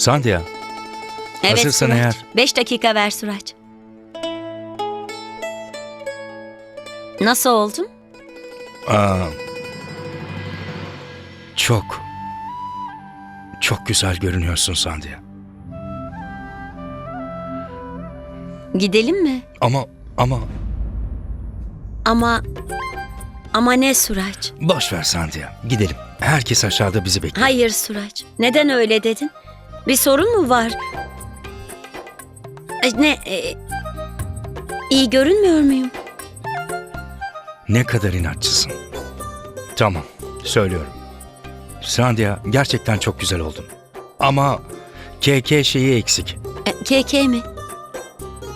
Sandhya, Evet Hazırsan Suraç. eğer. Beş dakika ver Suraç. Nasıl oldum? aa, çok, çok güzel görünüyorsun Sandhya. Gidelim mi? Ama, ama Ama... Ama ne Suraç? boş ver Sandhya. Gidelim. Herkes aşağıda bizi bekliyor. Hayır Suraç. Neden öyle dedin? Bir sorun mu var? E, Ne? e, iyi görünmüyor muyum? Ne kadar inatçısın. Tamam, söylüyorum. Sandhya, gerçekten çok güzel oldun. Ama KK şeyi eksik. E, KK mi?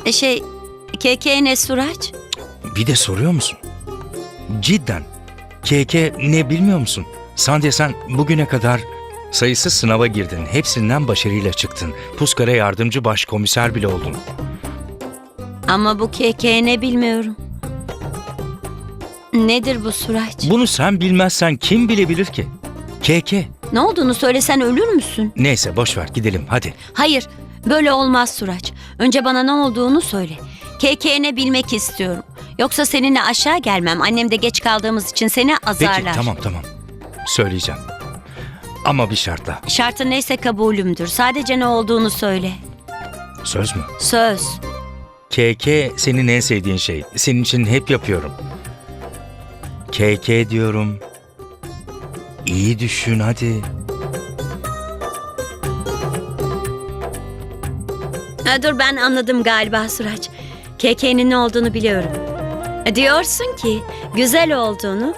E, şey... KK ne Suraç? Bir de soruyor musun? Cidden. KK ne bilmiyor musun? Sandhya sen bugüne kadar sayısız sınava girdin. Hepsinden başarıyla çıktın. Puskar'a yardımcı başkomiser bile oldun. Ama bu KK ne bilmiyorum. Nedir bu Suraç? Bunu sen bilmezsen kim bilebilir ki? KK. Ne olduğunu söylesen ölür müsün? Neyse boş ver gidelim hadi. Hayır, böyle olmaz Suraç. Önce bana ne olduğunu söyle. KK ne bilmek istiyorum. Yoksa seninle aşağı gelmem. Annem de geç kaldığımız için seni azarlar. Peki tamam tamam. Söyleyeceğim. Ama bir şartla. Şartın neyse kabulümdür. Sadece ne olduğunu söyle. Söz mü? Söz. KK senin en sevdiğin şey. Senin için hep yapıyorum. KK diyorum. İyi düşün hadi. Ha, dur ben anladım galiba Suraç. KK'nin ne olduğunu biliyorum. Diyorsun ki güzel olduğunu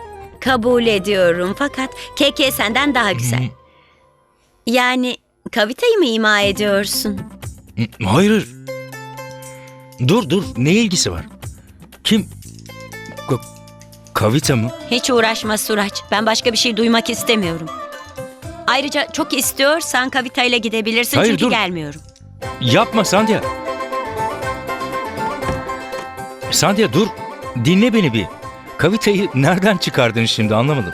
kabul ediyorum fakat KK senden daha güzel. Yani kavitayı mı ima ediyorsun? Hayır. Dur dur ne ilgisi var? Kim? Ka- Kavita mı? Hiç uğraşma Suraç. Ben başka bir şey duymak istemiyorum. Ayrıca çok istiyorsan kavitayla gidebilirsin Hayır, çünkü dur. gelmiyorum. Yapma Sandhya. Sandhya dur. Dinle beni bir. Kavita'yı nereden çıkardın şimdi anlamadım.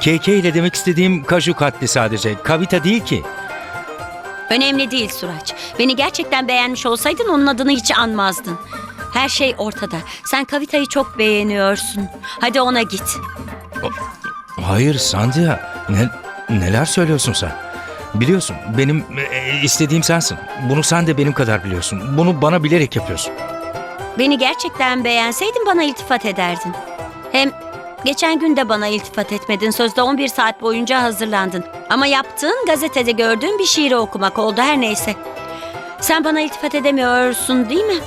KK ile demek istediğim kaju katli sadece. Kavita değil ki. Önemli değil Suraç. Beni gerçekten beğenmiş olsaydın onun adını hiç anmazdın. Her şey ortada. Sen Kavita'yı çok beğeniyorsun. Hadi ona git. Hayır Sandhya. Ne, neler söylüyorsun sen? Biliyorsun benim e, istediğim sensin. Bunu sen de benim kadar biliyorsun. Bunu bana bilerek yapıyorsun. Beni gerçekten beğenseydin bana iltifat ederdin. Hem geçen gün de bana iltifat etmedin. Sözde 11 saat boyunca hazırlandın. Ama yaptığın gazetede gördüğün bir şiiri okumak oldu her neyse. Sen bana iltifat edemiyorsun değil mi?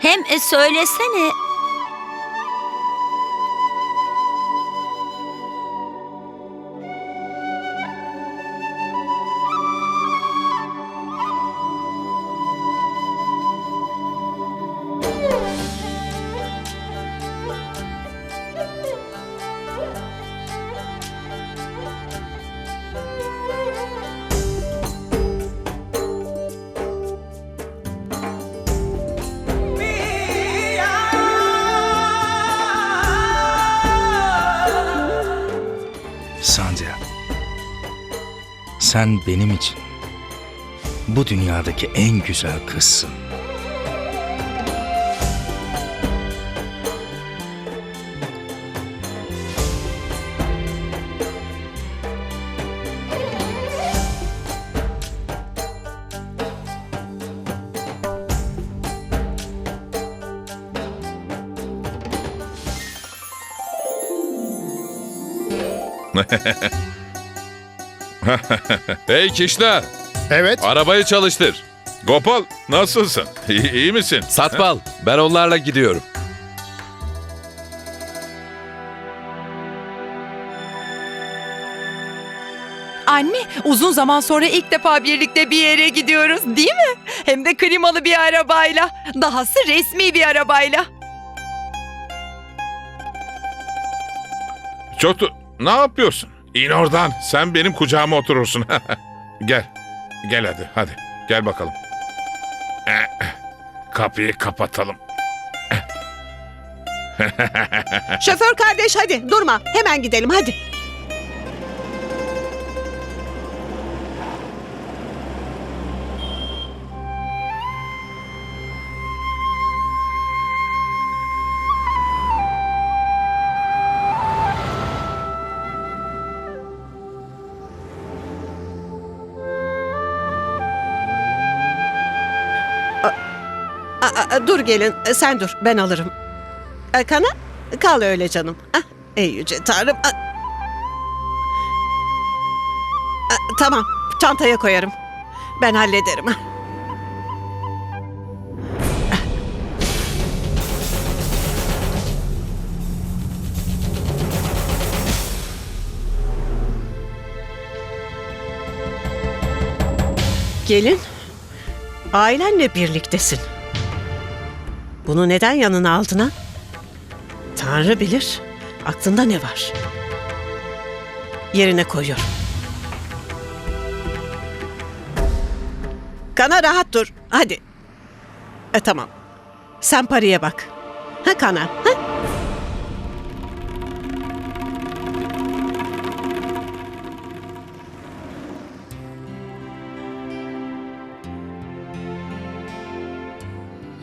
Hem e, söylesene. Sen benim için bu dünyadaki en güzel kızsın. Hey Kişna, Evet. arabayı çalıştır. Gopal, nasılsın? İyi, iyi misin? Satbal, ben onlarla gidiyorum. Anne, uzun zaman sonra ilk defa birlikte bir yere gidiyoruz, değil mi? Hem de klimalı bir arabayla. Dahası resmi bir arabayla. Çotu, ne yapıyorsun? İn oradan. Sen benim kucağıma oturursun. gel. Gel hadi, hadi. Gel bakalım. Eh, Kapıyı kapatalım. Şoför kardeş hadi durma. Hemen gidelim hadi. Dur gelin E, sen dur ben alırım. E, Kana kal öyle canım. Ah, ey yüce tanrım. Ah. Ah, tamam çantaya koyarım. Ben hallederim. Ah. Gelin. Ailenle birliktesin. Bunu neden yanına aldın ha? Tanrı bilir. Aklında ne var? Yerine koyuyor. Kana rahat dur. Hadi. E tamam. Sen paraya bak. Ha Kana. Ha?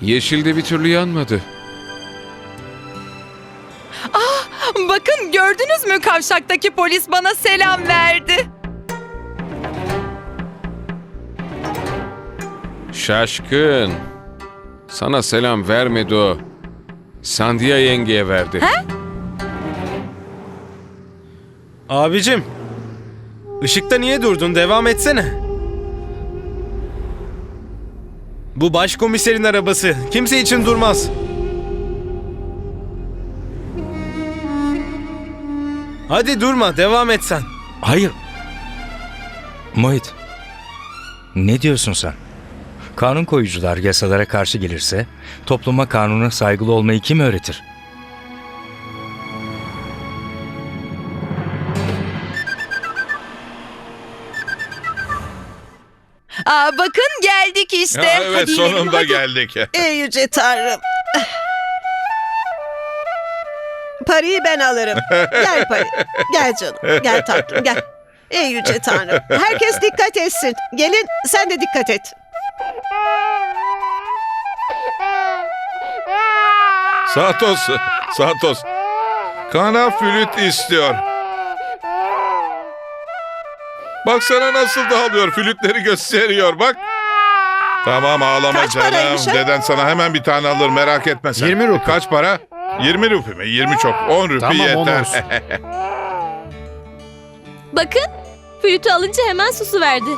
Yeşil de bir türlü yanmadı. Bakın gördünüz mü kavşaktaki polis bana selam verdi. Şaşkın. Sana selam vermedi o. Sandia yengeye verdi. Abicim. Işıkta niye durdun? Devam etsene. Bu başkomiserin arabası. Kimse için durmaz. Hadi durma, devam et sen. Hayır. Mohit. Ne diyorsun sen? Kanun koyucular yasalara karşı gelirse topluma kanuna saygılı olmayı kim öğretir? Aa, bakın geldik işte. Ya evet Hadi sonunda hadi. geldik. Ey yüce tanrım. Parayı ben alırım. Gel Pari. Gel canım. Gel tatlım gel. Ey yüce tanrım. Herkes dikkat etsin. Gelin sen de dikkat et. Santos, Santos. Kana flüt istiyor. Baksana nasıl dağılıyor. Flütleri gösteriyor bak. Tamam ağlama Kaç canım. paraymış ha? Deden sana hemen bir tane alır merak etme sen. 20 rupi. Kaç para? 20 rupi mi? 20 çok. 10 rupi Tamam, on yeter. olsun. Bakın, flütü alınca hemen susu verdi.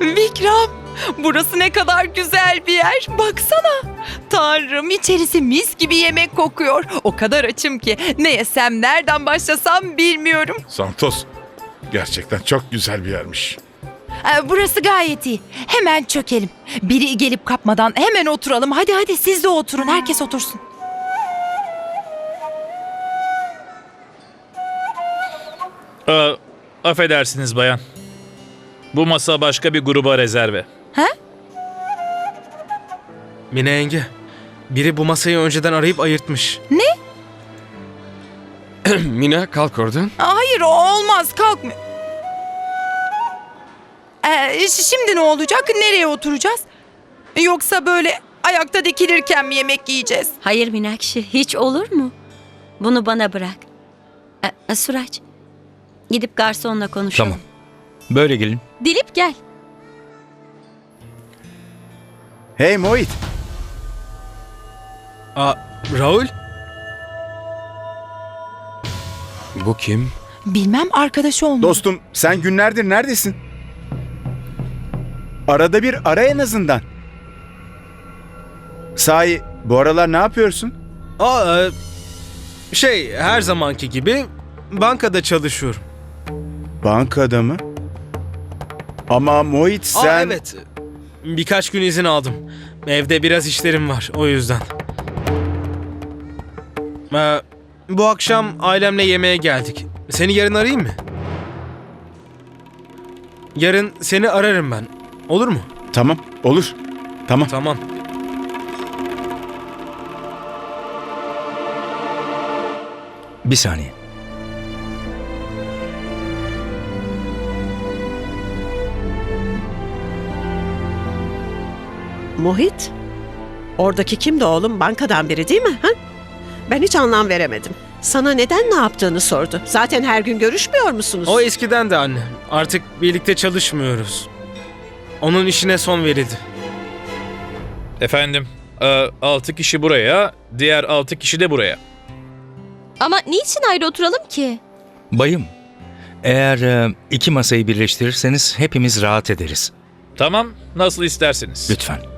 Vikram, burası ne kadar güzel bir yer. Baksana. Tanrım içerisi mis gibi yemek kokuyor. O kadar açım ki ne yesem nereden başlasam bilmiyorum. Santos. Gerçekten çok güzel bir yermiş. Ee, burası gayet iyi. Hemen çökelim. Biri gelip kapmadan hemen oturalım. Hadi hadi siz de oturun. Herkes otursun. Aa, affedersiniz bayan. Bu masa başka bir gruba rezerve. Mine yenge. Biri bu masayı önceden arayıp ayırtmış. Mina kalk oradan. Hayır olmaz kalkma. Ee, ş- şimdi ne olacak? Nereye oturacağız? Yoksa böyle ayakta dikilirken mi yemek yiyeceğiz? Hayır Minakşi, hiç olur mu? Bunu bana bırak. E, Suraç, gidip garsonla konuşalım. Tamam. Böyle gelin. Dilip gel. Hey Mohit. Aa, Raul? Bu kim? Bilmem arkadaşı olmalı. Dostum sen günlerdir neredesin? Arada bir ara en azından. Sahi bu aralar ne yapıyorsun? Aa, e, şey her zamanki gibi bankada çalışıyorum. Bankada mı? Ama Mohit sen... Aa, evet. Birkaç gün izin aldım. Evde biraz işlerim var o yüzden. Ee, bu akşam ailemle yemeğe geldik. Seni yarın arayayım mı? Yarın seni ararım ben. Olur mu? Tamam olur. Tamam. Tamam. Bir saniye. Mohit. Oradaki kimdi oğlum? Bankadan biri değil mi? Ha? Ben hiç anlam veremedim. Sana neden ne yaptığını sordu. Zaten her gün görüşmüyor musunuz? O eskiden de anne. Artık birlikte çalışmıyoruz. Onun işine son verildi. Efendim, e, altı kişi buraya, diğer altı kişi de buraya. Ama niçin ayrı oturalım ki? Bayım, eğer e, iki masayı birleştirirseniz hepimiz rahat ederiz. Tamam, nasıl isterseniz. Lütfen.